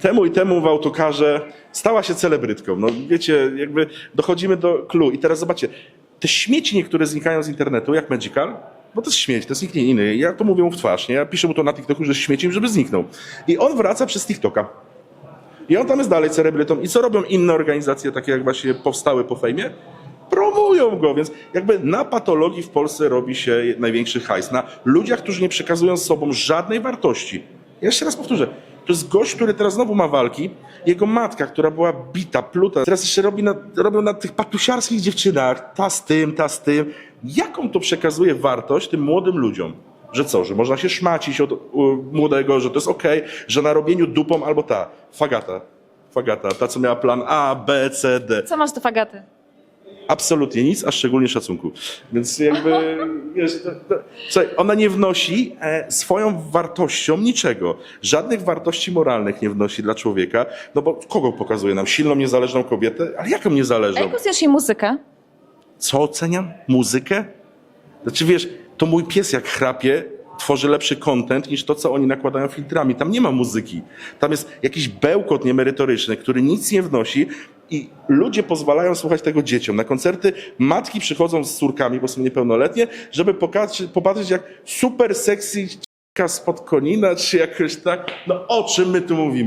temu i temu w autokarze stała się celebrytką. No wiecie, jakby dochodzimy do clue. I teraz zobaczcie, te śmieci niektóre znikają z internetu, jak Magical, bo to jest śmieć, to jest nikt inny. Ja to mówię mu w twarz, nie? Ja piszę mu to na TikToku, że śmieciem, żeby zniknął. I on wraca przez TikToka. I on tam jest dalej celebrytą. I co robią inne organizacje, takie jak właśnie powstały po fejmie? Promują go, więc jakby na patologii w Polsce robi się największy hajs. Na ludziach, którzy nie przekazują z sobą żadnej wartości. Ja jeszcze raz powtórzę. To jest gość, który teraz znowu ma walki. Jego matka, która była bita, pluta, teraz jeszcze robi na, robią na tych patusiarskich dziewczynach, ta z tym, ta z tym. Jaką to przekazuje wartość tym młodym ludziom? Że co, że można się szmacić od u, młodego, że to jest okej, że na robieniu dupą albo ta, fagata, fagata, ta co miała plan A, B, C, D. Co masz do fagaty? Absolutnie nic, a szczególnie szacunku. Więc jakby, wiesz, to, to, słuchaj, ona nie wnosi e, swoją wartością niczego. Żadnych wartości moralnych nie wnosi dla człowieka, no bo kogo pokazuje nam? Silną, niezależną kobietę? Ale jaką A niezależną? jak oceniasz jej muzykę? Co oceniam? Muzykę? Znaczy wiesz, to mój pies jak chrapie, tworzy lepszy content niż to, co oni nakładają filtrami. Tam nie ma muzyki. Tam jest jakiś bełkot niemerytoryczny, który nic nie wnosi i ludzie pozwalają słuchać tego dzieciom. Na koncerty matki przychodzą z córkami, bo są niepełnoletnie, żeby pokazać, popatrzeć jak super sexy spod konina, czy jakoś tak. No o czym my tu mówimy?